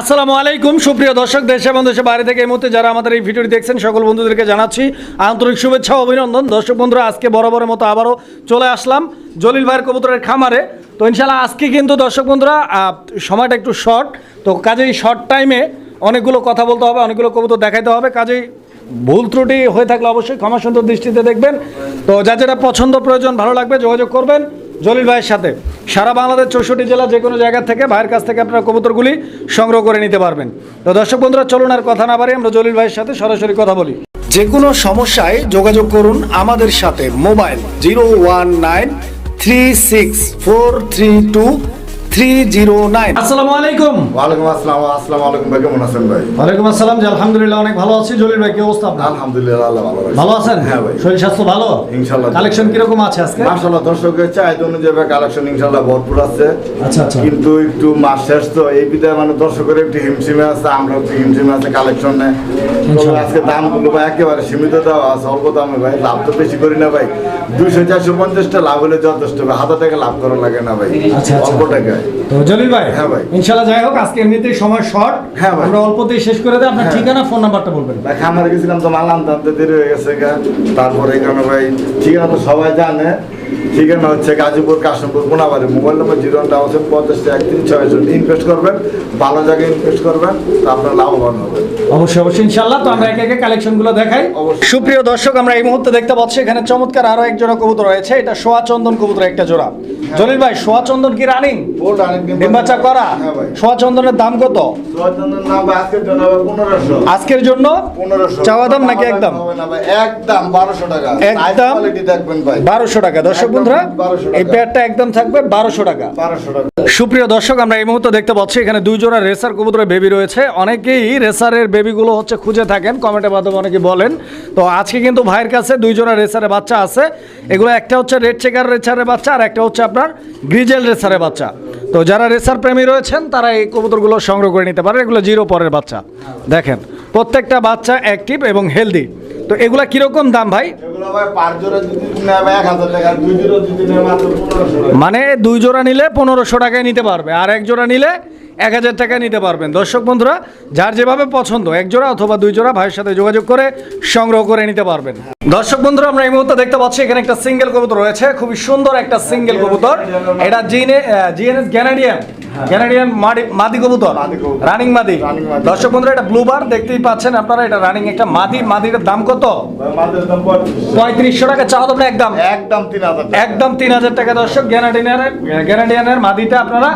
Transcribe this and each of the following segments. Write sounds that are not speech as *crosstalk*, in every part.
আসসালামু আলাইকুম, সুপ্রিয় দর্শক, দেশে এবং দেশে বাইরে থেকে এই মুহূর্তে যারা আমাদের এই ভিডিওটি দেখছেন, সকল বন্ধুদেরকে জানাচ্ছি আন্তরিক শুভেচ্ছা অভিনন্দন। দর্শক বন্ধুরা, আজকে বরাবরের মতো আবারও চলে আসলাম জলিল ভাইয়ের কবুতরের খামারে। তো ইনশাল্লাহ আজকে কিন্তু দর্শক বন্ধুরা সময়টা একটু শর্ট তো কাজেই শর্ট টাইমে অনেকগুলো কথা বলতে হবে, অনেকগুলো কবুতর দেখাইতে হবে। কাজেই ভুল ত্রুটি হয়ে থাকলে অবশ্যই ক্ষমা সুন্দর দৃষ্টিতে দেখবেন। তো যা যেটা পছন্দ প্রয়োজন, ভালো লাগবে যোগাযোগ করবেন। জলিল ভাইয়ের সাথে। সারা বাংলাদেশ চৌষট্টি জেলা যে কোনো জায়গা থেকে ভাইয়ের কাছ থেকে আপনারা কবুতরগুলি সংগ্রহ করে নিতে পারবেন। তো দর্শক বন্ধুরা, চলুন আর কথা না বাড়ি আমরা জলিল ভাইয়ের সাথে সরাসরি কথা বলি। যে কোনো সমস্যায় যোগাযোগ করুন আমাদের সাথে mobile zero one nine three six four three two three zero nine আসসালামু আলাইকুম। ওয়ালাইকুম আসসালাম আসসালামু আলাইকুম ভাই কেমন আছেন ভাই? ওয়ালাইকুম আসসালাম জি আলহামদুলিল্লাহ অনেক ভালো আছি। জলিল ভাই কি অবস্থা আপনার? আলহামদুলিল্লাহ আল্লাহ ভালো রাখছে। ভালো আছেন? হ্যাঁ ভাই। শরীর স্বাস্থ্য ভালো? ইনশাআল্লাহ। কালেকশন কীরকম আছে আজকে? মাশাআল্লাহ দর্শকের চাহিদা অনুযায়ী কালেকশন ইনশাআল্লাহ ভরপুর আছে। আচ্ছা আচ্ছা। কিন্তু একটু মাস শেষ তো এই বিধায় মানে দর্শকের একটু হিমশিমে আছে আমরা একটু হিমশিমে আছে কালেকশনে। ইনশাআল্লাহ। আজকে দামগুলো ভাই একেবারে সীমিত দেওয়া আছে অল্প দামে ভাই লাভ তো বেশি করি না ভাই। দুইশো চারশো পঞ্চাশটা লাভ হলে যথেষ্ট ভাই হাজার টাকা লাভ করা লাগে না ভাই আচ্ছা, আচ্ছা। অল্প টাকায়। তো জলিল ভাই হ্যাঁ ভাই। ইনশাআল্লাহ যাই হোক আজকে এমনিতেই সময় শর্ট হ্যাঁ ভাই। আমরা অল্পতেই শেষ করে দেই আপনার হ্যাঁ। ঠিকানা ফোন নাম্বারটা বলবেন ভাই খামারে গেছিলাম তো মাল আনতে দেরি হয়ে গেছে তারপরে এখানে ভাই ঠিকানা তো সবাই জানে ঠিকানা হচ্ছে Gazipur Kashimpur Konabari mobile number zero one double seven পঞ্চাশ একত্রিশ ছয় ইনভেস্ট করবেন ভালো জায়গায় ইনভেস্ট করবেন তো আপনার লাভবান হবেন। অবশ্যই অবশ্যই ইনশাআল্লাহ। তো আমরা একে একে কালেকশনগুলো দেখাই। সুপ্রিয় দর্শক আমরা এই মুহূর্তে দেখতে পাচ্ছি এখানে চমৎকার আরও এক জোড়া কবুতর রয়েছে। এটা সোয়া চন্দন কবুতর একটা জোড়া। জলিল ভাই সোয়া চন্দন কি রানিং? বোর্ড অনেক দিন ডিম বাচ্চা করা? হ্যাঁ সোয়া চন্দনের দাম কত? আজকের জন্য চাওয়া দাম নাকি একদম? হবে একদম বারোশো টাকা। একদম? বারোশো টাকা। দর্শক বন্ধুরা এই পেয়ারটা একদম থাকবে বারোশো টাকা। বারোশো টাকা। সুপ্রিয় দর্শক আমরা এই মুহূর্তে দেখতে পাচ্ছি এখানে দুই জোড়া রেসার কবুতরের বেবি রয়েছে। অনেকেই রেসারের বেবিগুলো হচ্ছে খুঁজে থাকেন কমেন্টের মাধ্যমে অনেকে বলেন। তো আজকে কিন্তু ভাইয়ের কাছে দুই জোড়া রেসারের বাচ্চা আছে। এগুলো একটা হচ্ছে রেড চেকার রেসারের বাচ্চা আর একটা হচ্ছে আপনার গ্রিজেল রেসারের বাচ্চা। তো যারা রেসার প্রেমী রয়েছেন তারা এই কবুতরগুলো সংগ্রহ করে নিতে পারে এগুলো জিরো পরের বাচ্চা। দেখেন প্রত্যেকটা বাচ্চা অ্যাক্টিভ এবং হেলদি তো এগুলা কীরকম দাম ভাই? মানে দুই জোড়া নিলে পনেরোশো টাকায় নিতে পারবে। আর এক জোড়া নিলে এক হাজার টাকায় নিতে পারবেন। দর্শক বন্ধুরা যার যেভাবে পছন্দ এক জোড়া অথবা দুই জোড়া ভাইয়ের সাথে যোগাযোগ করে সংগ্রহ করে নিতে পারবেন। দর্শক বন্ধুরা আমরা এই মুহূর্তে দেখতে পাচ্ছি এখানে একটা সিঙ্গেল কবুতর রয়েছে খুবই সুন্দর একটা সিঙ্গেল কবুতর। এটা জিনে জিএনএস গ্যানাডিয়ান গ্যানাডিয়ান মাদি কবুতর রানিং মাদি। দর্শক বন্ধুরা এটা ব্লুবার দেখতেই পাচ্ছেন আপনারা এটা রানিং একটা মাদি। মাদির দাম কত? পঁয়ত্রিশশো। পঁয়ত্রিশশো টাকা চাওয়া দাম একদম। একদম তিন হাজার একদম তিন হাজার টাকা দর্শক গ্যানাডিয়ানের গ্যানাডিয়ানের মাদিটা আপনারা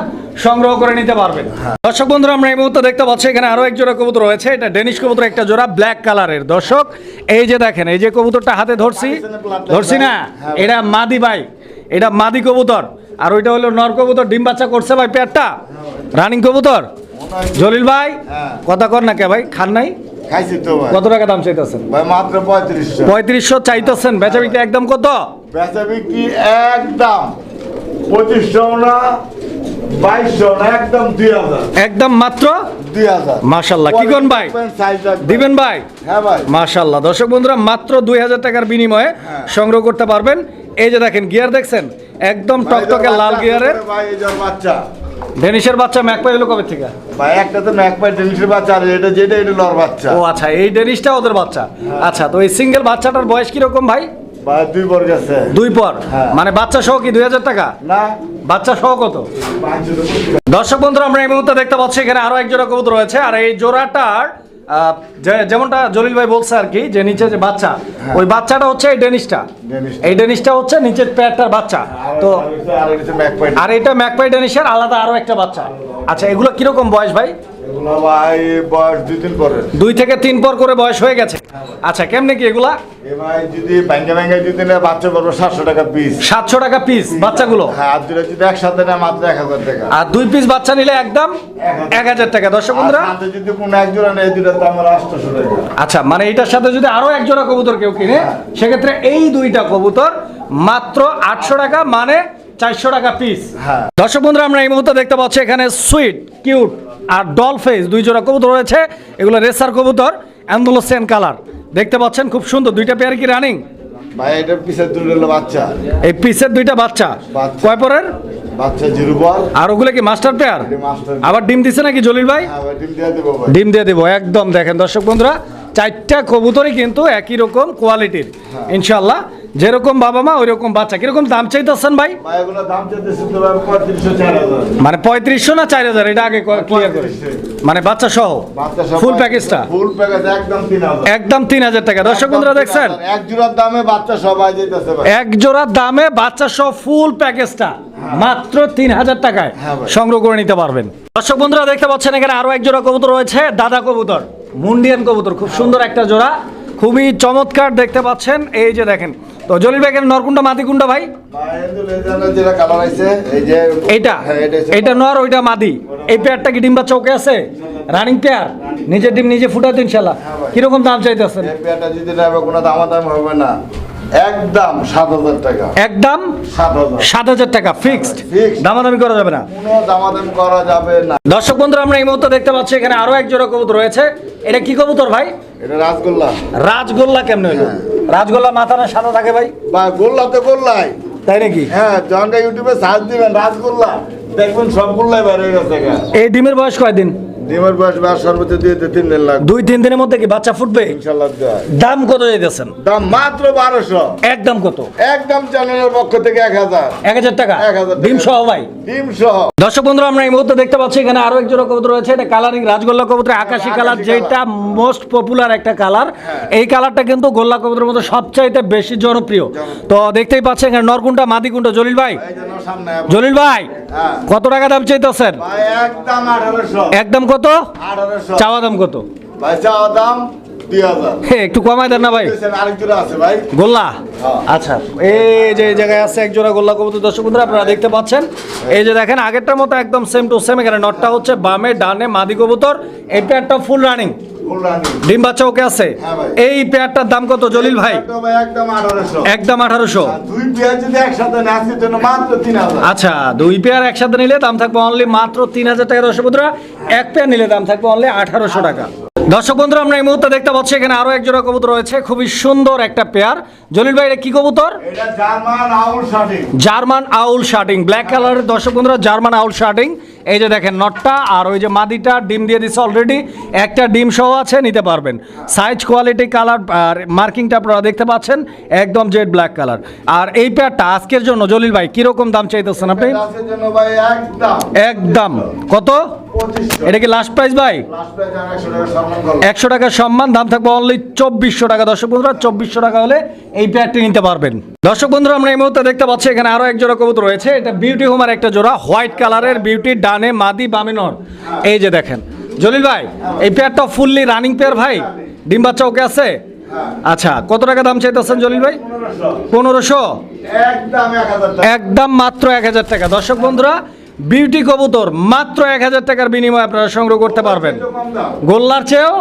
সংগ্রহ করে নিতে পারবেন। দর্শক বন্ধুরা আমরা এই মুহূর্তে দেখতে পাচ্ছি এখানে আরও এক জোড়া কবুতর রয়েছে। এটা ডেনিশ কবুতর একটা জোড়া ব্ল্যাক কালারের। দর্শক এই যে দেখেন এই যে কবুতরটা হাতে ধরছি। ধরছি না? এটা মাদি ভাই। এটা মাদি কবুতর। আর ওইটা হলো নর কবুতর ডিম বাচ্চা করছে ভাই পেয়ারটা রানিং কবুতর। জলিল ভাই হ্যাঁ। কথা কর না কে ভাই খান নাই? কত টাকা দাম চাইতেছেন? ভাই মাত্র পঁয়ত্রিশশো। পঁয়ত্রিশশো চাইতেছেন। বেচা বিক্রি একদম কত? বেচা বিক্রি একদম। পঁচিশশো না একদম মাত্র মাশাল্লাহ, কি কোন ভাই? দিবেন ভাই? হ্যাঁ মাশাল্লাহ। দর্শক বন্ধুরা মাত্র দুই হাজার টাকার বিনিময়ে হ্যাঁ। সংগ্রহ করতে পারবেন। এই যে দেখেন গিয়ার দেখছেন? একদম টকটকে লাল গিয়ারের যে বাচ্চা। ডেনিশের বাচ্চা ম্যাক হলো কবে থেকে? ভাই একটা তো ম্যাক পাই বাচ্চা আর এটা যেটা এটা লর বাচ্চা। ও আচ্ছা এই ডেনিশটা ওদের বাচ্চা। আচ্ছা তো এই সিঙ্গেল বাচ্চাটার বয়স কীরকম ভাই? দুই বর্গ আছে দুই পর? হ্যাঁ। মানে বাচ্চা সহ কি দুই হাজার টাকা? না। বাচ্চা সহ কত? দর্শক বন্ধুরা আমরা এই মুহূর্তে দেখতে পাচ্ছি এখানে আরও এক জোড়া কবুতর রয়েছে। আর এই জোড়াটার যেমনটা জলিল ভাই বলছে আর কি যে নিচে যে বাচ্চা ওই বাচ্চাটা হচ্ছে এই ডেনিশটা। এই ডেনিশটা হচ্ছে নিচের প্যাটটার বাচ্চা। তো আর এটা ম্যাকপাই ডেনিশের আলাদা আরও একটা বাচ্চা। আচ্ছা এগুলো কীরকম বয়স ভাই? ভাই বয়স দুই দিন পরে দুই থেকে তিন পর করে বয়স হয়ে গেছে। আচ্ছা কেমনে কি এগুলা? এ ভাই যদি ব্যাংকে ব্যাংকে যদি নেয় বাচ্চা পড়বে সাতশো টাকা পিস সাতশো টাকা পিস বাচ্চাগুলো? হ্যাঁ আর দুটো যদি একসাথে নেয় মাত্র এক হাজার টাকা। আর দুই পিস বাচ্চা নিলে একদম এক হাজার টাকা। দর্শক আর বন্ধুরা যদি কোনো এক জোড়া নেয় এই দাম হলো আটশোশো টাকা। আচ্ছা মানে এটার সাথে যদি আরও এক জোড়া কবুতর কেউ কিনে সেক্ষেত্রে এই দুইটা কবুতর মাত্র আটশো টাকা মানে চারশো টাকা পিস হ্যাঁ। দর্শক বন্ধুরা আমরা এই মুহূর্তে দেখতে পাচ্ছি এখানে সুইট কিউট আর ডল ফেস দুই জোড়া কবুতর রয়েছে। এগুলো রেসার কবুতর অ্যান্ডোলোসেন কালার। দেখতে পাচ্ছেন খুব সুন্দর। দুইটা পেয়ার কি রানিং ভাই এটার পিছের দুটো বাচ্চা। এই পিসের দুইটা বাচ্চা। কয় পরের? বাচ্চা জিরো বল আর ওগুলো কি মাস্টার পেয়ার আবার ডিম দিছে নাকি জলিল ভাই? হ্যাঁ ডিম দিয়ে দেবো ভাই। ডিম দিয়ে দেবো একদম। দেখেন দর্শক বন্ধুরা চারটা কবুতরই কিন্তু একই রকম কোয়ালিটির ইনশাল্লাহ যেরকম বাবা মা ওইরকম বাচ্চা। কীরকম দাম চাইতেছেন ভাই? মানে পঁয়ত্রিশশো না চার হাজার? এটা আগে ক্লিয়ার করে। মানে বাচ্চা সহ ফুল প্যাকেজটা ফুল প্যাকেজ একদম তিন হাজার। একদম তিন হাজার টাকা। দর্শক বন্ধুরা দেখছেন? এক জোড়ার দামে বাচ্চা সবাই এক জোড়ার দামে বাচ্চা সহ ফুল প্যাকেজটা মাত্র তিন হাজার টাকায় হ্যাঁ সংগ্রহ করে নিতে পারবেন। দর্শক বন্ধুরা দেখতে পাচ্ছেন এখানে আরও এক জোড়া কবুতর রয়েছে দাদা কবুতর মুন্ডিয়ান কবুতর। খুব সুন্দর একটা জোড়া। খুবই চমৎকার দেখতে পাচ্ছেন। এই যে দেখেন তো জলিল ভাই ভাই? এইটা হ্যাঁ, এটা নর ওইটা মাদি। এই পেয়ারটা কি আছে? Running pair? নিজের ডিম নিজে ফুটাতে ইনশাল্লাহ। কীরকম দাম চাইতেছেন? এই পেয়ারটা যদি নেবে কোনো দামাদাম হবে না একদম সাত হাজার টাকা। একদম সাত হাজার। টাকা ফিক্সড দামাদামি করা যাবে না। কোনো দামাদাম করা যাবে না। দর্শক বন্ধুরা আমরা এই মুহূর্তে দেখতে পাচ্ছি এখানে আরও এক জোড়া কবুতর রয়েছে। এটা কি কবুতর ভাই? এটা রাজগোল্লা। রাজগোল্লা কেমনে হলো হ্যাঁ। রাজগোল্লা মাথা না সাদা থাকে ভাই? বা গোল্লা তো গোল্লাই। তাই নাকি? হ্যাঁ যখন ইউটিউবে সার্চ দিবেন রাজগোল্লা। দেখবেন সব গোল্লাই বের হয়ে গেছে এই ডিমের বয়স কয়দিন? ডিমের বয়স বার সর্বোচ্চ দিয়ে তিন দিন লাগবে। দুই তিন দিনের মধ্যে কি বাচ্চা ফুটবে? ইনশাল্লাহ দেয়। দাম কত যাইতেছেন দাম মাত্র একদম কত? একদম চ্যানেলের পক্ষ থেকে টাকা? এক হাজার টাকা। ডিম সহ ভাই? ডিম সহ দর্শক বন্ধুরা আমরা এই মুহূর্তে দেখতে পাচ্ছি এখানে আরও এক জোড়া কবুতর রয়েছে। এটা কালারিং রাজগোল্লা কবুতর আকাশি কালার যেটা মোস্ট পপুলার একটা কালার। হ্যাঁ। এই কালারটা কিন্তু গোল্লা কবুতরের মধ্যে সবচাইতে বেশি জনপ্রিয়। তো দেখতেই পাচ্ছেন এখানে নরকুন্টা মাদিকুন্টা জলিল ভাই। জলিল ভাই হ্যাঁ। কত টাকা দাম চাইতেছেন? একদম একদম কত? চাওয়া দাম কত? ভাই চাওয়া দাম একটু কমাই দেন না ভাই। গোল্লা? হ্যাঁ। আচ্ছা এই যে জায়গায় আছে এক জোড়া গোল্লা কবুতর দর্শক বন্ধুরা আপনারা দেখতে পাচ্ছেন। এই যে দেখেন আগেরটার মতো একদম সেম টু সেম এখানে নটটা হচ্ছে বামে ডানে মাদি কবুতর। এটা একটা ফুল রানি ডিম বাচ্চা ওকে আছে। হ্যাঁ এই পেয়ারটার দাম কত? জলিল ভাই? একদম আঠারোশো। আচ্ছা দুই পেয়ার একসাথে নিলে দাম থাকবে অনলি মাত্র তিন হাজার টাকা বন্ধুরা। এক পেয়ার নিলে দাম থাকবে অনলি আঠারোশো টাকা। দর্শক বন্ধুরা আমরা এই মুহূর্তে দেখতে পাচ্ছি এখানে আরও এক জোড়া কবুতর রয়েছে। খুবই সুন্দর একটা পেয়ার। জলিল ভাই এটা কি কবুতর? German owl shirting. German owl shirting black কালারের দর্শক বন্ধুরা জার্মান আউল শার্টিং। এই যে দেখেন নটটা আর ওই যে মাদিটা ডিম দিয়ে দিচ্ছে অলরেডি একটা ডিম সহ আছে নিতে পারবেন। সাইজ কোয়ালিটি কালার আর মার্কিংটা আপনারা দেখতে পাচ্ছেন একদম জেড ব্ল্যাক কালার আর এই পেয়ারটা আজকের জন্য জলিল ভাই কীরকম দাম চাইতেছেন আপনি? একদম। কত? এটা কি লাস্ট প্রাইস ভাই? একশো টাকার সম্মান দাম থাকবে অনলি চব্বিশশো টাকা। দর্শক বন্ধুরা চব্বিশশো টাকা হলে এই পেয়ারটি নিতে পারবেন। দর্শক বন্ধুরা আমরা এই মুহূর্তে দেখতে পাচ্ছি এখানে আরও এক জোড়া কবুতর রয়েছে। এটা বিউটি হোমার একটা জোড়া হোয়াইট কালারের বিউটি ডানে মাদি বামে নর। এই যে দেখেন। জলিল ভাই এই পেয়ারটা ফুললি রানিং পেয়ার ভাই? ডিম বাচ্চা ওকে আছে? আচ্ছা কত টাকা দাম চাইতেছেন জলিল ভাই? পনেরোশো। একদম মাত্র এক হাজার টাকা। দর্শক বন্ধুরা বিউটি কবুতর মাত্র এক হাজার টাকার বিনিময়ে আপনারা সংগ্রহ করতে পারবেন। গোল্লার চেয়েও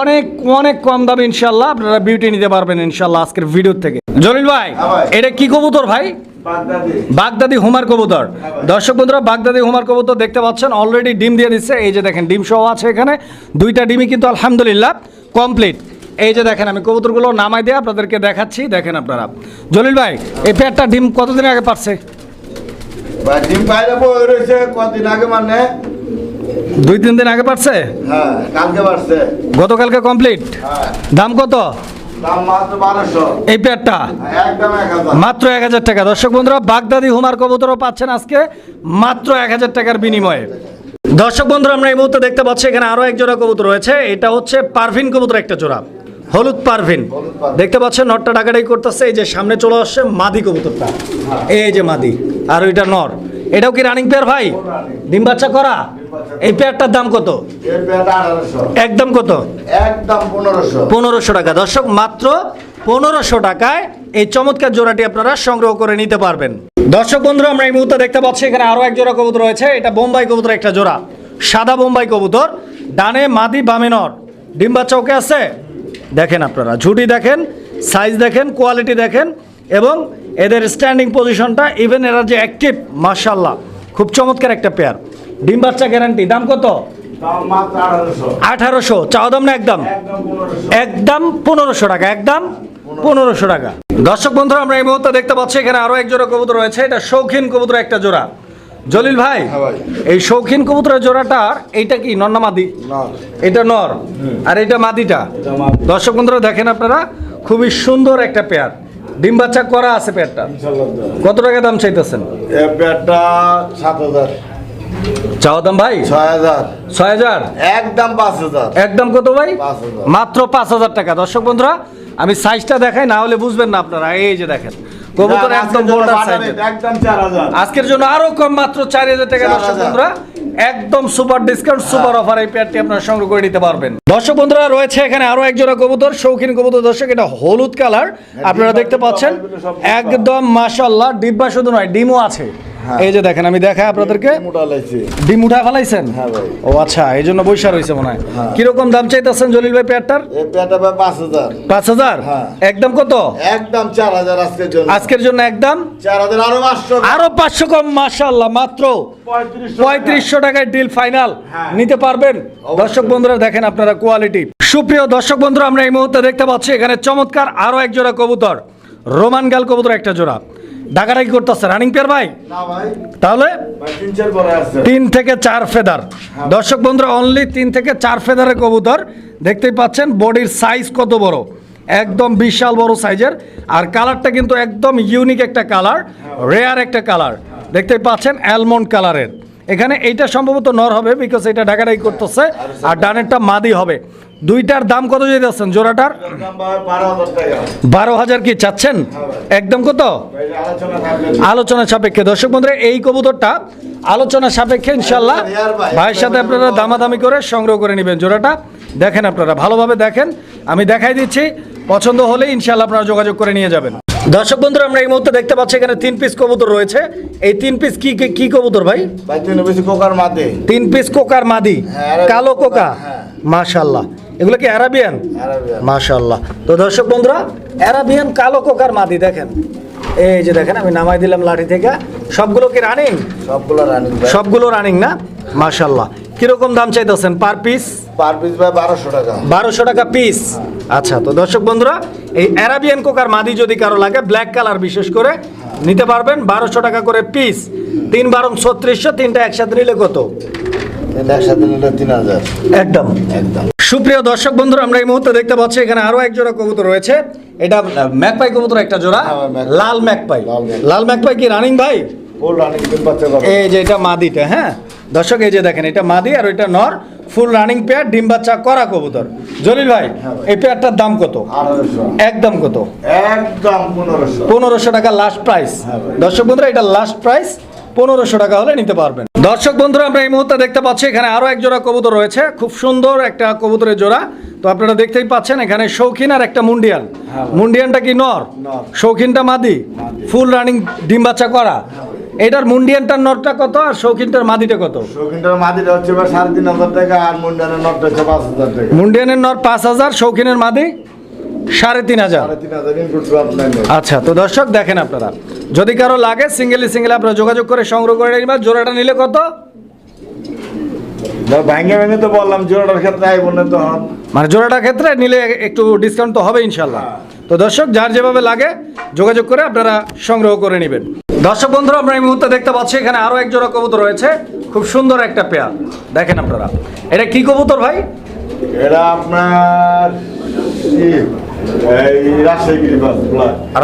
অনেক অনেক কম দামে ইনশাল্লাহ আপনারা বিউটি নিতে পারবেন ইনশাল্লাহ আজকের ভিডিও থেকে। জলিল ভাই হ্যাঁ এটা কি কবুতর ভাই? বাগদাদি। বাগদাদি হুমার কবুতর। দর্শক বন্ধুরা বাগদাদি হুমার কবুতর দেখতে পাচ্ছেন অলরেডি ডিম দিয়ে দিচ্ছে। এই যে দেখেন ডিম সহ আছে এখানে। দুইটা ডিমই কিন্তু আলহামদুলিল্লাহ কমপ্লিট এই যে দেখেন আমি কবুতরগুলো নামাই দিয়ে আপনাদেরকে দেখাচ্ছি। দেখেন আপনারা। জলিল ভাই এই পেয়ারটা ডিম কতদিন আগে পারছে? ভাই ডিম বাইরে বই রয়েছে কদিন আগে মানে? দুই তিন দিন আগে পারছে? হ্যাঁ কালকে গতকালকে কমপ্লিট হ্যাঁ। দাম কত? এই হাজার। মাত্র এক হাজার টাকা। দর্শক বন্ধুরা বাগদাদি হুমার কবুতরও পাচ্ছেন আজকে মাত্র এক হাজার টাকার বিনিময়ে। দর্শক বন্ধুরা আমরা এই মুহূর্তে দেখতে পাচ্ছি এখানে আরও এক জোড়া কবুতর রয়েছে। এটা হচ্ছে পারভিন কবুতর একটা জোড়া। হলুদ পারভিন। দেখতে পাচ্ছেন নটটা ডাকাডাই করতেছে। এই যে সামনে চলে আসছে মাদি কবুতরটা। এই যে মাদি। আর ওইটা নর। এটাও কি রানিং পেয়ার ভাই? ডিম বাচ্চা করা? এই পেয়ারটার দাম কত? একদম কত? একদম পনেরোশো। পনেরোশো টাকা। দর্শক মাত্র পনেরোশো টাকায় এই চমৎকার জোড়াটি আপনারা সংগ্রহ করে নিতে পারবেন। দর্শক বন্ধুরা আমরা এই মুহূর্তে দেখতে পাচ্ছি এখানে আরও এক জোড়া কবুতর রয়েছে। এটা বোম্বাই কবুতর একটা জোড়া। সাদা বোম্বাই কবুতর। ডানে মাদি বামে নর। ডিম বাচ্চা ওকে আছে? দেখেন আপনারা ঝুটি দেখেন সাইজ দেখেন কোয়ালিটি দেখেন এবং এদের স্ট্যান্ডিং পজিশনটা ইভেন এরা যে অ্যাক্টিভ মার্শাল্লাহ খুব চমৎকার একটা পেয়ার ডিম বাচ্চা গ্যারান্টি দাম কত? আঠারোশো। চাওয়া দাম না একদম? একদম পনেরোশো। টাকা একদম পনেরোশো টাকা। দর্শক বন্ধুরা আমরা এই মুহূর্তে দেখতে পাচ্ছি এখানে আরও এক জোড়া কবুতর রয়েছে এটা শৌখিন কবুতর একটা জোড়া। জলিল ভাই হ্যাঁ এই শৌখিন কবুতরের জোড়াটার এইটা কি নন্না মাদি? এটা নর। আর এটা মাদিটা দর্শক বন্ধুরা দেখেন আপনারা খুবই সুন্দর একটা পেয়ার। ডিম বাচ্চা করা আছে পেয়ারটা। কত টাকা দাম চাইতেছেন? এ পেয়ারটা সাত হাজার। চাওয়া দাম ভাই? ছয় হাজার। ছয় হাজার? একদম পাঁচ হাজার। একদম কত ভাই? মাত্র পাঁচ হাজার টাকা। দর্শক বন্ধুরা আমি সাইজটা দেখাই না হলে বুঝবেন না আপনারা। এই যে দেখেন কবুতর একদম বোল্ডার সাইজের। একদম চার হাজার। আজকের জন্য আরও কম মাত্র চার হাজার টাকা দর্শক বন্ধুরা একদম সুপার ডিসকাউন্ট সুপার অফার এই পেয়ারটি আপনারা সংগ্রহ করে নিতে পারবেন। দর্শক বন্ধুরা রয়েছে এখানে আরও একজোড়া কবুতর শৌখিন কবুতর। দর্শক এটা হলুদ কালার আপনারা ডিব্বা দেখতে পাচ্ছেন একদম মাশাআল্লাহ ডিব্বা শুধু নয় ডিমও আছে। হ্যাঁ। এই যে দেখেন আমি দেখাই আপনাদেরকে। ডিম উঠা ফেলাইছেন? হ্যাঁ ও আচ্ছা এই জন্য বৈশা রয়েছে মনে হয়। হ্যাঁ। কীরকম দাম চাইতেছেন জলিল ভাই পেয়ারটার? পাঁচ হাজার। পাঁচ হাজার? হ্যাঁ। একদম কত? একদম চার হাজার আজকের জন্য। আজকের জন্য একদম? চার হাজার আরও পাঁচশো। আরও পাঁচশো কম মাত্র পঁয়ত্রিশশো টাকায় ডিল ফাইনাল হ্যাঁ। নিতে পারবেন? দর্শক বন্ধুরা দেখেন আপনারা কোয়ালিটি সুপ্রিয় দর্শক বন্ধুরা আমরা এই মুহূর্তে দেখতে পাচ্ছি এখানে চমৎকার আরও এক জোড়া কবুতর। রোমান গাল কবুতর একটা জোড়া। ডাকাডাকি করতেছে। রানিং পেয়ার ভাই? তাহলে তিন থেকে চার ফেদার। দর্শক বন্ধুরা অনলি তিন থেকে চার ফেদারের কবুতর দেখতেই পাচ্ছেন বডির সাইজ কত বড়? একদম বিশাল বড় সাইজের আর কালারটা কিন্তু একদম ইউনিক একটা কালার রেয়ার একটা কালার দেখতেই পাচ্ছেন অ্যালমন্ড কালারের এখানে এইটা সম্ভবত নর হবে বিকজ এটা ঢাকাটাই করতেছে। আর ডানেরটা মাদি হবে। দুইটার দাম কত যদি যাচ্ছেন জোড়াটার? বারো হাজার কি চাচ্ছেন? একদম কত? আলোচনা সাপেক্ষে। দর্শক বন্ধুরা এই কবুতরটা আলোচনা সাপেক্ষে ইনশাল্লাহ ভাইয়ের সাথে আপনারা দামাদামি করে সংগ্রহ করে নেবেন জোড়াটা। দেখেন আপনারা ভালোভাবে দেখেন। আমি দেখাই দিচ্ছি পছন্দ হলে ইনশাল্লাহ আপনারা যোগাযোগ করে নিয়ে যাবেন। দর্শক বন্ধুরা আমরা এই মুহূর্তে দেখতে পাচ্ছি এখানে তিন পিস কবুতর রয়েছে। এই তিন পিস কি কি- কবুতর ভাই? তুই বেশি কোকার মাতে তিন পিস কোকার মাদি। হ্যাঁ, কালো কোকা? কোকা, হ্যাঁ। মাশাল্লাহ এগুলো কি অ্যারাবিয়ান? আরাবিয়ান। মাশাল্লাহ তো দর্শক বন্ধুরা অ্যারাবিয়ান কালো কোকার মাদি দেখেন। এই যে দেখেন আমি নামাই দিলাম লাঠি থেকে। সবগুলো কি রানিং সবগুলো রানিং সবগুলো রানিং না? মাশাল্লাহ কীরকম দাম চাইতেছেন পার পিস পার পিস ভাই বারোশো টাকা। বারোশো টাকা পিস আচ্ছা তো দর্শক বন্ধুরা এই অ্যারাবিয়ান কোকার মাদি যদি কারও লাগে ব্ল্যাক কালার বিশেষ করে নিতে পারবেন বারোশো টাকা করে পিস তিন বারং ছত্রিশশো তিনটা একসাথে নিলে কত? একসাথে নিলে তিন হাজার। একদম। একদম। সুপ্রিয় দর্শক বন্ধুরা আমরা এই মুহূর্তে দেখতে পাচ্ছি এখানে আরও এক জোড়া কবুতর রয়েছে। এটা ম্যাকপাই কবুতর একটা জোড়া হ্যাঁ, লাল ম্যাকপাই। লাল ম্যাকপাই। কি রানিং ভাই? এই যে এটা মাদিটা হ্যাঁ? দর্শক এই যে দেখেন এটা মাদি আর এটা নর ফুল রানিং পেয়ার ডিম বাচ্চা করা কবুতর। জলিল ভাই এই পেয়ারটার দাম কত? একদম কত? একদম পনেরোশো। টাকা লাস্ট প্রাইস হ্যাঁ দর্শক বন্ধুরা এটা লাস্ট প্রাইস পনেরোশো টাকা হলে নিতে পারবেন। দর্শক বন্ধুরা আমরা এই মুহূর্তে দেখতে পাচ্ছি এখানে আরও এক জোড়া কবুতর রয়েছে। খুব সুন্দর একটা কবুতরের জোড়া। তো আপনারা দেখতেই পাচ্ছেন এখানে শৌখিন আর একটা মুন্ডিয়ান হ্যাঁ মুন্ডিয়ানটা কি নর। শৌখিনটা মাদি। ফুল রানিং ডিম বাচ্চা করা। এটার মুন্ডিয়ানটার নরটা কত আর শৌখিনটার মাদিটা কত? শৌখিনটার মাদিটা হচ্ছে সাড়ে তিন হাজার টাকা আর মুন্ডানের নটটা হচ্ছে পাঁচ হাজার টাকা। মুন্ডিয়ানের নর পাঁচ হাজার শৌখিনের মাদি? সাড়ে তিন হাজার। আচ্ছা তো দর্শক দেখেন আপনারা যদি কারও লাগে সিঙ্গেলি সিঙ্গেল আপনারা যোগাযোগ করে সংগ্রহ করে নিবেন জোড়াটা নিলে কত? ভেঙে তো বললাম জোড়াটার ক্ষেত্রে আই বললেন তো। মানে ক্ষেত্রে নিলে একটু ডিসকাউন্ট তো হবে ইনশাল্লাহ তো দর্শক যার যেভাবে লাগে যোগাযোগ করে আপনারা সংগ্রহ করে নেবেন। দর্শক বন্ধুরা আমরা এই মুহূর্তে দেখতে পাচ্ছি এখানে আরও এক জোড়া কবুতর রয়েছে। খুব সুন্দর একটা পেয়ার। দেখেন আপনারা এটা কি কবুতর ভাই? এটা আপনার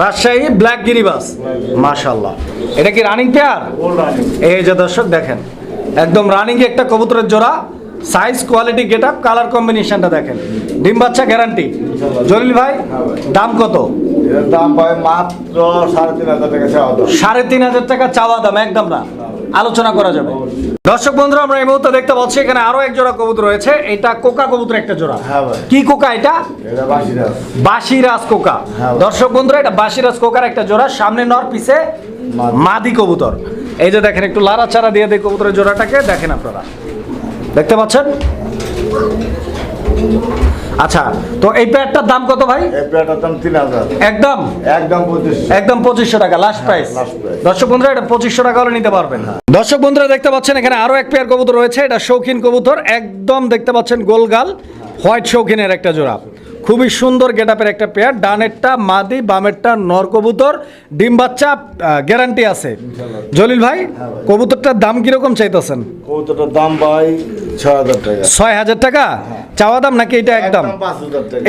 রাজশাহী ব্ল্যাক গিরিবাস। মাশাল্লাহ এটা কি রানিং পেয়ার এই যে দর্শক দেখেন। একদম রানিং একটা কবুতরের জোড়া। Size quality get up colour কম্বিনেশনটা দেখেন। ডিম বাচ্চা গ্যারান্টি জলিল ভাই দাম কত? দাম পায় মাত্র সাড়ে তিন হাজার টাকা চাওয়া দাম। সাড়ে তিন হাজার টাকা চাওয়া দাম একদম না। আলোচনা করা যাবে। দর্শক বন্ধুরা আমরা এই মুহূর্তে দেখতে পাচ্ছি এখানে আরও এক জোড়া কবুতর রয়েছে। এটা কোকা কবুতর একটা জোড়া। হ্যাঁ কি কোকা এটা? বাসিরাজ। কোকা। হ্যাঁ দর্শক বন্ধুরা এটা বাসিরাজ কোকার একটা জোড়া। সামনে নর পিছে মাদি। মাদি কবুতর। এই যে দেখেন একটু লারা চারা দিয়ে দেয় কবুতরের জোড়াটাকে। দেখেন আপনারা। দেখতে পাচ্ছেন? আচ্ছা তো এই প্যাডটার দাম কত ভাই? এই প্যাডটার দাম তিন হাজার। একদম? একদম 2500 একদম পঁচিশশো টাকা লাস্ট প্রাইস last দর্শক বন্ধুরা এটা পঁচিশশো টাকা হলে নিতে পারবেন। দর্শক বন্ধুরা দেখতে পাচ্ছেন এখানে আরও এক পেয়ার কবুতর রয়েছে এটা শৌখিন কবুতর একদম দেখতে পাচ্ছেন গোলগাল হোয়াইট শৌখিনের একটা জোড়া। খুবই সুন্দর গেটআপের একটা পেয়ার ডানেরটা মাদি বামেরটা নর কবুতর। ডিম বাচ্চা গ্যারান্টি আছে। জলিল ভাই কবুতরটার দাম কীরকম চাইতেছেন? কৌতোটার দাম ভাই ছয় হাজার টাকা? টাকা চাওয়া দাম নাকি এটা একদম?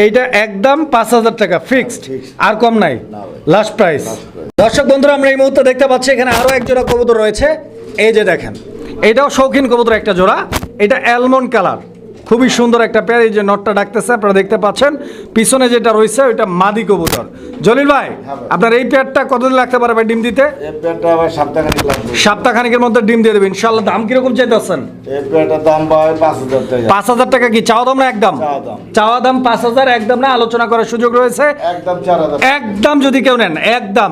এইটা একদম পাঁচ হাজার টাকা ফিক্সড আর কম নাই। লাস্ট প্রাইস দর্শক বন্ধুরা আমরা এই মুহূর্তে দেখতে পাচ্ছি এখানে আরও এক জোড়া কবুতর রয়েছে। এই যে দেখেন এটাও শৌখিন কবুতর একটা জোড়া। এটা অ্যালমন্ড কালার খুবই সুন্দর একটা পেয়ার এই যে নটটা ডাকতেছে আপনারা দেখতে পাচ্ছেন। পিছনে যেটা রয়েছে ওইটা মাদি কবুতর। জলিল ভাই হ্যাঁ আপনার এই পেয়ারটা কতদিন লাগতে পারে ভাই ডিম দিতে? সপ্তাহখানিকের মধ্যে ডিম দিয়ে দেবেন। ইনশাল্লাহ দাম কীরকম চাইতেছেন? এই পেয়ারটার দাম ভাই পাঁচ হাজার টাকা। কি চাওয়া দাম না একদম? চাওয়া দাম। পাঁচ হাজার একদম না আলোচনা করার সুযোগ রয়েছে। একদম যদি কেউ নেন একদম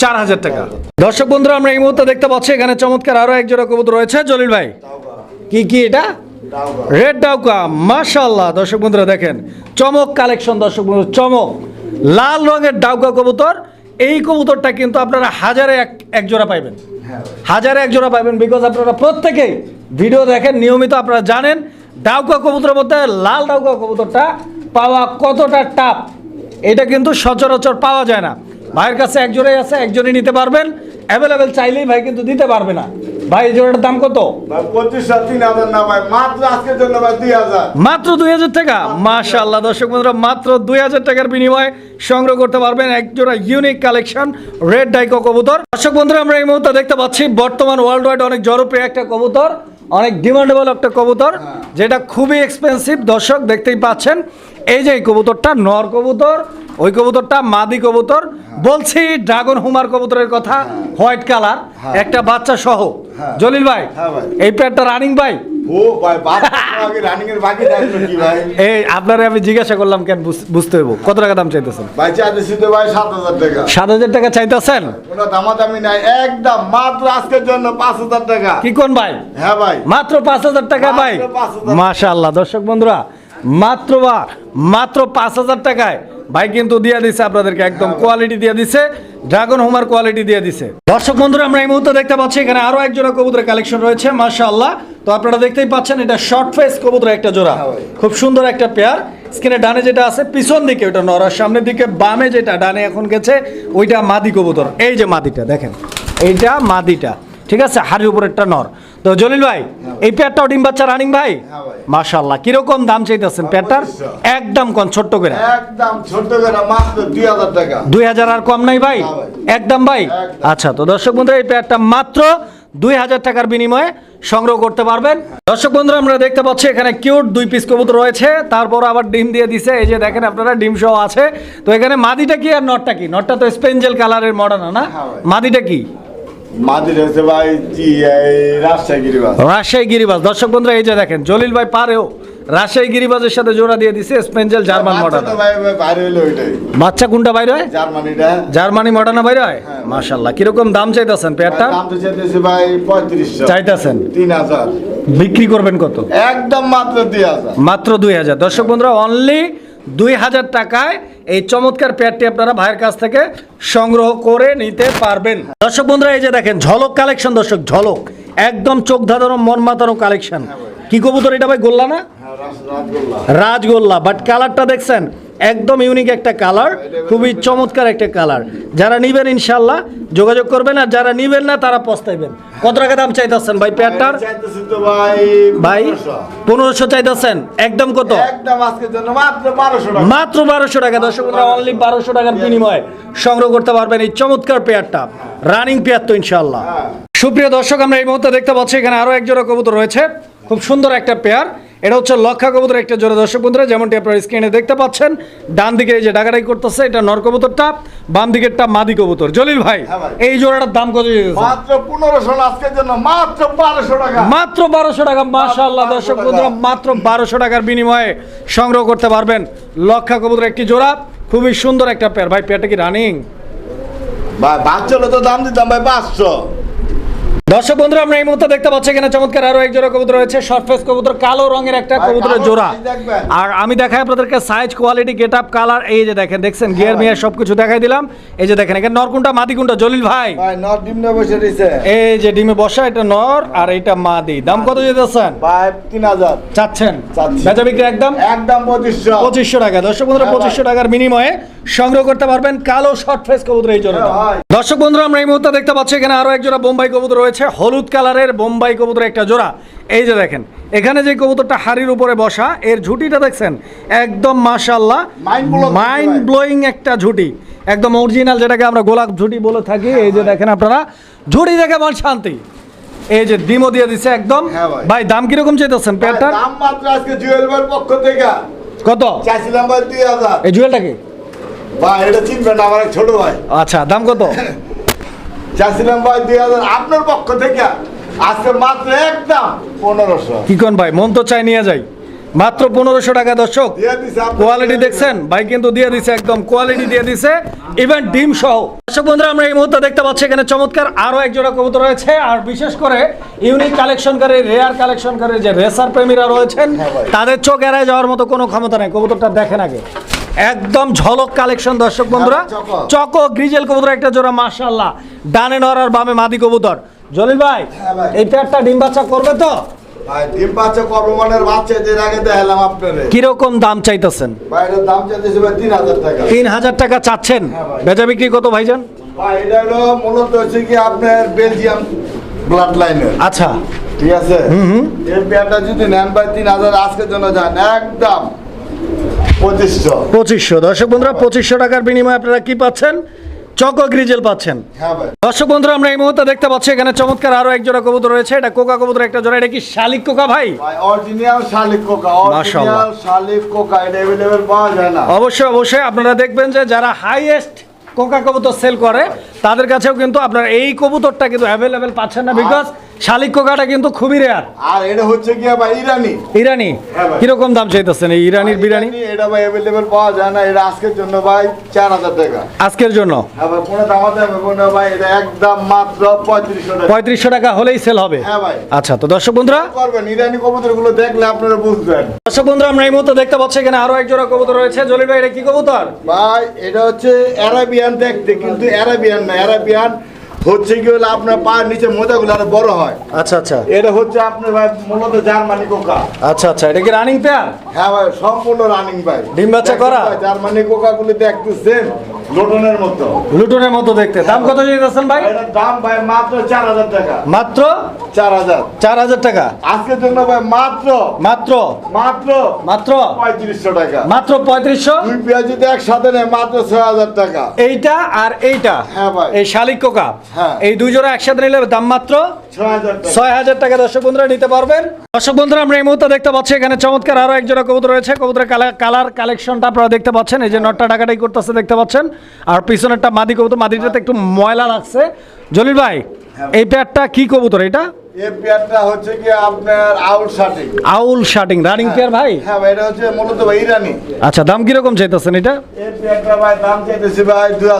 চার হাজার টাকা। দর্শক বন্ধুরা আমরা এই মুহূর্তে দেখতে পাচ্ছি এখানে চমৎকার আরও এক জোড়া কবুতর রয়েছে। জলিল ভাই কি কি এটা? রেড ডাউকা মাশাল্লাহ দর্শক বন্ধুরা দেখেন চমক কালেকশন দর্শক বন্ধু চমক। লাল রঙের ডাউকা কবুতর এই কবুতরটা কিন্তু আপনারা হাজারে এক এক জোড়া পাইবেন হাজারে এক জোড়া পাইবেন বিকজ আপনারা প্রত্যেকেই ভিডিও দেখেন নিয়মিত আপনারা জানেন ডাউকা কবুতরের মধ্যে লাল ডাউকা কবুতরটা পাওয়া কতটা টাপ এটা কিন্তু সচরাচর পাওয়া যায় না। ভাইয়ের কাছে এক জোড়াই আছে একজনই নিতে পারবেন। অ্যাভেলেবেল চাইলেই ভাই কিন্তু দিতে পারবে না। ভাই জোড়াটার দাম কত? মাত্র দুই হাজার। টাকা? মাশাআল্লাহ দর্শক বন্ধুরা মাত্র দুই হাজার টাকার বিনিময়ে সংগ্রহ করতে পারবেন এক জোড়া ইউনিক কালেকশন রেড ডাইকো কবুতর। দর্শক বন্ধুরা আমরা এই মুহূর্তে দেখতে পাচ্ছি বর্তমান ওয়ার্ল্ড ওয়াইড অনেক জনপ্রিয় একটা কবুতর অনেক ডিমান্ডেবল একটা কবুতর যেটা খুবই এক্সপেন্সিভ দর্শক দেখতেই পাচ্ছেন। এই যে কবুতরটা নর কবুতর ওই কবুতরটা মাদি কবুতর বলছি ড্রাগন হুমার কবুতরের কথা হোয়াইট কালার একটা বাচ্চা সহ। হ্যাঁ। জলিল ভাই হ্যাঁ এই প্যাডটা রানিং ভাই? আপনারে আমি জিজ্ঞাসা করলাম কেন বুঝতে হইব। কত টাকা দাম চাইতেছেন? ভাই চাইতেছি তো ভাই সাত হাজার টাকা। সাত হাজার টাকা চাইতেছেন? কোনো দামাদামি নাই একদম মাত্র আজকের জন্য পাঁচ হাজার টাকা। কি কোন ভাই? হ্যাঁ ভাই। মাত্র পাঁচ হাজার টাকা ভাই? মাশাআল্লাহ দর্শক বন্ধুরা মাত্র বা মাত্র পাঁচ হাজার টাকায় ভাই কিন্তু দিয়ে দিছে আপনাদেরকে একদম কোয়ালিটি দিয়ে দিছে। ড্রাগন হোমার কোয়ালিটি দিয়ে দিছে। দর্শক বন্ধুরা আমরা এই মুহূর্তে দেখতে পাচ্ছি এখানে আরও এক জোড়া কবুতরের কালেকশন রয়েছে মাশাআল্লাহ। তো আপনারা দেখতেই পাচ্ছেন এটা শর্ট ফেস কবুতর একটা জোড়া। হ্যাঁ খুব সুন্দর একটা পেয়ার স্ক্রিনে ডানে যেটা আছে পিছন দিকে ওটা নরার সামনের দিকে বামে যেটা ডানে এখন গেছে ওইটা মাদি কবুতর। এই যে মাদিটা দেখেন। এইটা মাদিটা। ঠিক আছে? হাড়ির উপরেরটা নর। তো জলিল ভাই এই পেয়ারটাও ডিম বাচ্চা রানিং ভাই? হ্যাঁ মাশাল্লাহ কীরকম দাম চাইতেছেন পেয়ারটার? একদম। কোন ছোট্ট করে। একদম ছোট করে মাত্র দুই হাজার টাকা। দুই হাজার আর কম নাই ভাই? একদম ভাই? আচ্ছা তো দর্শক বন্ধুরা এই পেয়ারটা মাত্র দুই হাজার টাকার বিনিময়ে সংগ্রহ করতে পারবেন। দর্শক বন্ধুরা আমরা দেখতে পাচ্ছি এখানে কিউট দুই পিস কবুতর রয়েছে। তারপর আবার ডিম দিয়ে দিছে। এই যে দেখেন আপনারা ডিম সহ আছে। তো এখানে মাদিটা কি আর নটটা কি? নটটা তো স্পেঞ্জেল কালারের মডার্ন না? হ্যাঁ মাদিটা কি? রাজশাহী গিরিবাজ। দর্শক বন্ধুরা এই যে দেখেন জলিল ভাই পারেও রাজশাহী গিরিবাজের সাথে জোড়া দিয়ে দিছে স্পেঞ্জেল জার্মান বাচ্চা মডার্ন। কোনটা বাইরে হয়? জার্মানিটা। জার্মানি মডার্ন বাইরে হয়? হ্যাঁ। মাশাল্লাহ কীরকম দাম চাইতেছেন পেয়ারটা? দাম তো চাইতেছি ভাই পঁয়ত্রিশশো। চাইতেছেন? বিক্রি করবেন কত? একদম মাত্র দুই হাজার। মাত্র দুই হাজার। দর্শক বন্ধুরা অনলি দুই হাজার টাকায় এই চমৎকার প্যাডটি আপনারা ভাইয়ের কাছ থেকে সংগ্রহ করে নিতে পারবেন। দর্শক বন্ধুরা এই যে দেখেন ঝলক কালেকশন দর্শক ঝলক। একদম চোখ ধাঁধানো মন মাতানো কালেকশন। কি কবুতর এটা ভাই গোল্লা না? হ্যাঁ, রাজগোল্লা। বাট কালারটা দেখছেন একদম ইউনিক একটা কালার খুবই চমৎকার একটা কালার যারা নিবেন ইনশাল্লাহ যোগাযোগ করবেন আর যারা নিবেন না তারা পস্তাইবেন। কত টাকা দাম চাইতেছেন ভাই তো ভাই ভাই 1500 পনেরোশো চাইতেছেন। একদম কত? মাত্র বারোশো টাকা। দর্শক অনলি বারোশো টাকার বিনিময়ে সংগ্রহ করতে পারবেন এই চমৎকার পেয়ারটা। রানিং পেয়ার তো ইনশাল্লাহ হ্যাঁ। সুপ্রিয় দর্শক আমরা এই মুহূর্তে দেখতে পাচ্ছি এখানে আরও এক জোড়া কবুতর রয়েছে। খুব সুন্দর একটা পেয়ার। এটা হচ্ছে লক্ষা কবুতর একটা জোড়া। দর্শক বন্ধুরা যেমনটি আপনারা স্ক্রিনে দেখতে পাচ্ছেন ডান দিকে এই যে ডাকাডাই করতেছে এটা নর কবুতরটা বাম দিকেরটা মাদি কবুতর। জলিল ভাই হ্যাঁ এই জোড়াটার দাম কত মাত্র পনেরোশো আজকের জন্য মাত্র বারোশো টাকা। মাত্র বারোশো টাকা মাশাআল্লাহ। দর্শক বন্ধুরা মাত্র বারোশো টাকার বিনিময়ে সংগ্রহ করতে পারবেন লক্ষা কবুতর একটি জোড়া। খুবই সুন্দর একটা পেয়ার ভাই পেয়ারটা কি রানিং ভাই বাচ্চা হলে তো দাম দিতাম ভাই পাঁচশো। দর্শক বন্ধুরা আমরা এই মুহূর্তে দেখতে পাচ্ছি এখানে চমৎকার আরও এক জোড়া কবুতর রয়েছে। শর্ট ফেস কবুতর কালো রঙের একটা কবুতরের জোড়া। আর আমি দেখাই আপনাদেরকে size quality get up colour এই যে দেখেন দেখছেন? গিয়ার মিয়ার সবকিছু দেখাই দিলাম। এই যে দেখেন এখানে নরকুনটা মাদিকুনটা জলিল ভাই। ভাই নট ডিমটা বসে এই যে ডিমে বসা এটা নর আর এটা মাদি। দাম কত যেতেছেন ভাই তিন হাজার। চাচ্ছেন? বেচা বিক্রি একদম? একদম পঁচিশশো। পঁচিশশো টাকা। দর্শক বন্ধুরা হ্যাঁ ভাই। পঁচিশশো টাকার বিনিময়ে সংগ্রহ করতে পারবেন কালো শর্ট ফেস কবুতর এই জন্য হ্যাঁ দর্শক বন্ধুরা আমরা এই মুহূর্তে দেখতে পাচ্ছি এখানে আরও এক জোড়া বোম্বাই কবুতর রয়েছে হলুদ কালারের বোম্বাই কবুতর একটা জোড়া। এই যে দেখেন এখানে যে কবুতরটা হাড়ির উপরে বসা এর ঝুটিটা দেখছেন? একদম মাশাল্লাহ blowing মাইন্ড ব্লোয়িং একটা ঝুটি। একদম অরিজিনাল যেটাকে আমরা গোলাপ ঝুটি বলে থাকি। এই যে দেখেন আপনারা ঝুটি দেখে মন শান্তি। এই যে ডিমও দিয়ে দিছে একদম। হ্যাঁ ভাই। দাম কীরকম চাইতেছেন পেয়ারটার? দাম মাত্র আজকে জুয়েল ভাইয়ের পক্ষ থেকে। কত? চাইছিলাম ভাই দুই হাজার। এই জুয়েলটাকে ভাই এটা চিনবেন আমার এক ছোট ভাই। আচ্ছা দাম কত? *laughs* চাইছিলাম ভাই দুই হাজার আপনার পক্ষ থেকে আজকে মাত্র একদম পনেরোশো। কি কোন ভাই মন তো চাই নিয়ে যাই। মাত্র পনেরোশো টাকা দর্শক। কোয়ালিটি দেখছেন? ভাই কিন্তু দিয়ে দিছে একদম কোয়ালিটি দিয়ে দিছে। ইভেন ডিম সহ। দর্শক বন্ধুরা আমরা এই মুহূর্তে দেখতে পাচ্ছি এখানে চমৎকার আরও এক জোড়া কবুতর রয়েছে। আর বিশেষ করে ইউনিক কালেকশনকারী রেয়ার কালেকশনকারী যে রেসার প্রেমীরা রয়েছেন হ্যাঁ তাদের চোখ এড়ায় যাওয়ার মতো কোনো ক্ষমতা নেই। কবুতরটা দেখেন আগে। একদম ঝলক কালেকশন দর্শক বন্ধুরা। চকো। গ্রিজেল কবুতর একটা জোড়া মাশাল্লাহ ডানে নর আর বামে মাদি কবুতর। জলিল ভাই হ্যাঁ। এই পেয়ারটা ডিম বাচ্চা করবে তো? কীরকম দাম চাইতেছেন? তিন হাজার টাকা। চাচ্ছেন? হ্যাঁ বেচা বিক্রি কত ভাইজান? মূলত হচ্ছে কি আপনার বেলজিয়াম ব্লাড লাইনের আচ্ছা। ঠিক আছে? এই পেয়ারটা যদি নেন ভাই তিন হাজার আজকের জন্য যান। একদম। পঁচিশশো। দর্শক বন্ধুরা পঁচিশশো টাকার বিনিময়ে আপনারা কি পাচ্ছেন? চকো গ্রিজেল পাচ্ছেন। হ্যাঁ দর্শক বন্ধুরা আমরা এই মুহূর্তে দেখতে পাচ্ছি এখানে চমৎকার আরও এক জোড়া কবুতর রয়েছে। এটা কোকা কবুতর একটা জোড়া। এটা কি শালিক কোকা ভাই? অরিজিনাল শালিক কোকা অরিজিনাল শালিক কোকা এটা অ্যাভেলেবেল পাওয়া যায় না। অবশ্যই অবশ্যই আপনারা দেখবেন যে যারা হাইয়েস্ট কোকা কবুতর সেল করে তাদের কাছেও কিন্তু আপনারা এই কবুতরটা কিন্তু অ্যাভেলেবেল পাচ্ছেন না বিকজ শালিক কোকাটা কিন্তু খুবই রেয়ার আর এটা হচ্ছে কি ভাই ইরানি। ইরানি? হ্যাঁ ভাই। কীরকম দাম চাইতেছেন এই ইরানির বিরিয়ানি? এটা ভাই অ্যাভেলেবেল পাওয়া যায় না এটা আজকের জন্য ভাই চার হাজার টাকা। আজকের জন্য? হ্যাঁ ভাই কোনো দামাতে হবে কোনো ভাই এটা একদম মাত্র পঁয়ত্রিশশো টাকা। পঁয়ত্রিশশো টাকা হলেই সেল হবে। হ্যাঁ ভাই। আচ্ছা তো দর্শক বন্ধুরা করবেন ইরানি কবুতরগুলো দেখলে আপনারা বুঝবেন। দর্শক বন্ধুরা আমরা এই মুহূর্তে দেখতে পাচ্ছি এখানে আরও এক জোড়া কবুতর রয়েছে। জলিল ভাই এটা কি কবুতর? ভাই এটা হচ্ছে অ্যারাবিয়ান দেখতে কিন্তু অ্যারাবিয়ান না অ্যারাবিয়ান হচ্ছে কি হলো আপনার পায়ের নিচে মোজাগুলো আরও বড় হয়। আচ্ছা আচ্ছা। এটা হচ্ছে আপনার ভাই মূলত জার্মানি কোকা। আচ্ছা আচ্ছা। এটা কি রানিং প্যান হ্যাঁ ভাই সম্পূর্ণ রানিং ভাই ডিম বাচ্চা করা? জার্মানি কোকা গুলি দেখতেছেন লোটনের মতো। লুটনের মতো দেখতে। দাম কত ভাই এটার দাম ভাই মাত্র চার হাজার টাকা। মাত্র? চার হাজার। চার হাজার টাকা? আজকের জন্য ভাই মাত্র। মাত্র? মাত্র মাত্র? পঁয়ত্রিশশো টাকা। মাত্র পঁয়ত্রিশশো? দুই পেঁয়াজ যদি একসাথে নেয় মাত্র ছয় হাজার টাকা। এইটা আর এইটা? হ্যাঁ ভাই। এই শালিক কোকা? হ্যাঁ। এই দুই জোড়া একসাথে নিলে দাম মাত্র ছয় হাজার টাকা। দর্শক বন্ধুরা নিতে পারবেন। দর্শক বন্ধুরা আমরা এই মুহূর্তে দেখতে পাচ্ছি এখানে চমৎকার কবুতর রয়েছে। কবুতরের কালার কালার কালেকশনটা আপনারা দেখতে পাচ্ছেন। এই যে নটটা টাকাটাই করতেছে দেখতে পাচ্ছেন। আর পিছনেরটা মাদি কবুতর মাদিটাতে একটু ময়লা লাগছে। জলিল ভাই এই প্যাডটা কি কবুতর এটা? এই পেঁয়াজটা হচ্ছে কি আপনার out shirting owl shirting running pair ভাই? হ্যাঁ ভাই এটা হচ্ছে মূলত ভাই ইরানি। আচ্ছা দাম চাইতেছেন এটা? এই পেঁয়াজটা ভাই দাম চাইতেছি ভাই দুই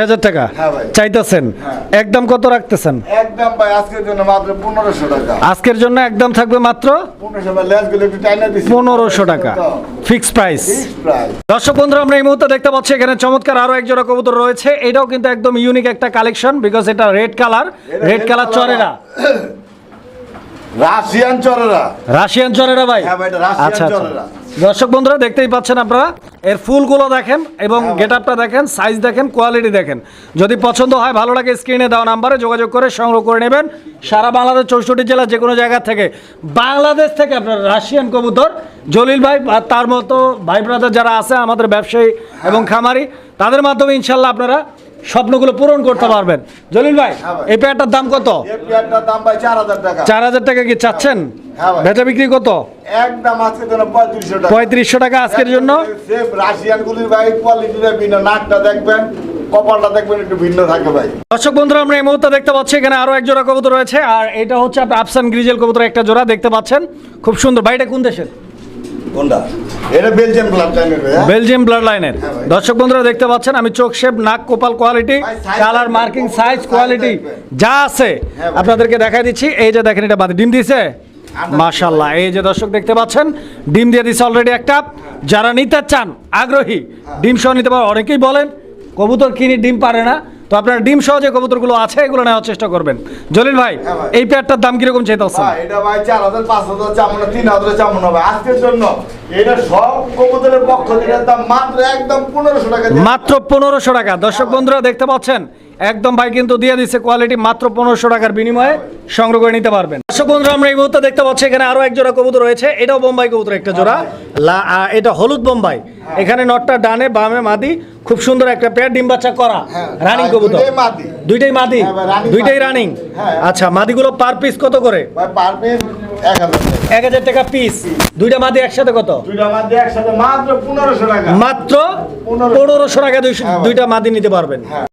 হাজার টাকা। হ্যাঁ ভাই। চাইতেছেন? হ্যাঁ। একদম কত রাখতেছেন? একদম ভাই আজকের জন্য মাত্র পনেরোশো টাকা। আজকের জন্য একদম থাকবে মাত্র? পনেরোশো ভাই লেসগুলো একটু টাইনা দিচ্ছি পনেরোশো টাকা। Fix price. দর্শক বন্ধুরা আমরা এই মুহূর্তে দেখতে পাচ্ছি এখানে চমৎকার আরও এক জোড়া কবুতর রয়েছে। এটাও কিন্তু একদম ইউনিক একটা কালেকশন বিকজ এটা রেড কালার রেড কালার চরেরা রাশিয়ান চরেরা। রাশিয়ান চরেরা ভাই? হ্যাঁ ভাই, এটা রাশিয়ান আচ্ছা আচ্ছা। চরেরা। দর্শক বন্ধুরা দেখতেই পাচ্ছেন আপনারা এর ফুলগুলো দেখেন এবং হ্যাঁ গেট আপটা দেখেন সাইজ দেখেন কোয়ালিটি দেখেন। যদি পছন্দ হয় ভালো লাগে স্ক্রিনে দেওয়া নাম্বারে যোগাযোগ করে সংগ্রহ করে নেবেন। সারা বাংলাদেশ চৌষট্টি জেলা যে কোনো জায়গা থেকে। বাংলাদেশ থেকে আপনার রাশিয়ান কবুতর জলিল ভাই আর তার মতো ভাই ব্রাদার যারা আছে আমাদের ব্যবসায়ী এবং খামারি তাদের মাধ্যমে ইনশাল্লাহ আপনারা স্বপ্নগুলো পূরণ করতে পারবেন। জলিল ভাই হ্যাঁ এই প্যাডটার দাম কত? এই পেঁয়াজটার দাম ভাই চার হাজার টাকা। কি চাচ্ছেন? হ্যাঁ বেচা বিক্রি কত? একদম আজকের জন্য পঁয়ত্রিশশো টাকা। পঁয়ত্রিশশো টাকা আজকের জন্য? সেম রাশিয়ান গুলির ভাই কোয়ালিটিটা ভিন্ন নাকটা দেখবেন কপালটা দেখবেন একটু ভিন্ন থাকে ভাই। দর্শক বন্ধুরা আমরা এই মুহূর্তে দেখতে পাচ্ছি এখানে আরও এক জোড়া কবুতর রয়েছে আর এটা হচ্ছে আপনার আফসান গ্রিজেল কবুতর একটা জোড়া দেখতে পাচ্ছেন? খুব সুন্দর। বাড়িটা কোন দেশের? বেলজিয়াম ব্লাড লাইনের দর্শক বন্ধুরা দেখতে পাচ্ছেন আমি চোখ শেপ নাক কোপাল quality colour marking size quality যা আছে হ্যাঁ আপনাদেরকে দেখাই দিচ্ছি। এই যে দেখেন এটা বাদে ডিম দিছে? মাশাল্লাহ এই যে দর্শক দেখতে পাচ্ছেন ডিম দিয়ে দিছে অলরেডি একটা। যারা নিতে চান আগ্রহী হ্যাঁ। ডিম সহ নিতে পারে। অনেকেই বলেন কবুতর কিনি ডিম পারে না। তো আপনার ডিম সহ যে কবুতরগুলো আছে এগুলো নেওয়ার চেষ্টা করবেন। জলিল ভাই হ্যাঁ এই পেয়ারটার দাম কীরকম চাইতে আসছে এটা ভাই চার হাজার পাঁচ হাজার চামন তিন হাজার চামন হবে। আজকের জন্য এটা সব কবুতরের পক্ষ থেকে দাম মাত্র একদম পনেরোশো টাকা মাত্র পনেরোশো টাকা। দর্শক বন্ধুরা দেখতে পাচ্ছেন একদম ভাই কিন্তু দিয়ে দিচ্ছে কোয়ালিটি মাত্র পনেরোশো টাকার বিনিময়ে সংগ্রহ করে নিতে পারবেন। দর্শক বন্ধুরা আমরা এই মুহূর্তে দেখতে পাচ্ছি এখানে আরও এক জোড়া কবুতর রয়েছে। এটাও বোম্বাই কবুতর একটা জোড়া। লা- এটা হলুদ বোম্বাই। এখানে নটটা ডানে বামে মাদি। খুব সুন্দর একটা পেয়ার ডিম বাচ্চা করা হ্যাঁ, রানিং কবুতর। দুইটাই মাদি। দুইটাই হ্যাঁ। রানিং হ্যাঁ। আচ্ছা মাদিগুলো পার পিস কত করে? পার পিস এক হাজার টাকা। পিস দুইটা মাদি একসাথে কত? মাত্র পনেরোশো টাকা। মাত্র পনেরোশো। টাকা হ্যাঁ। দুইটা মাদি নিতে পারবেন। হ্যাঁ।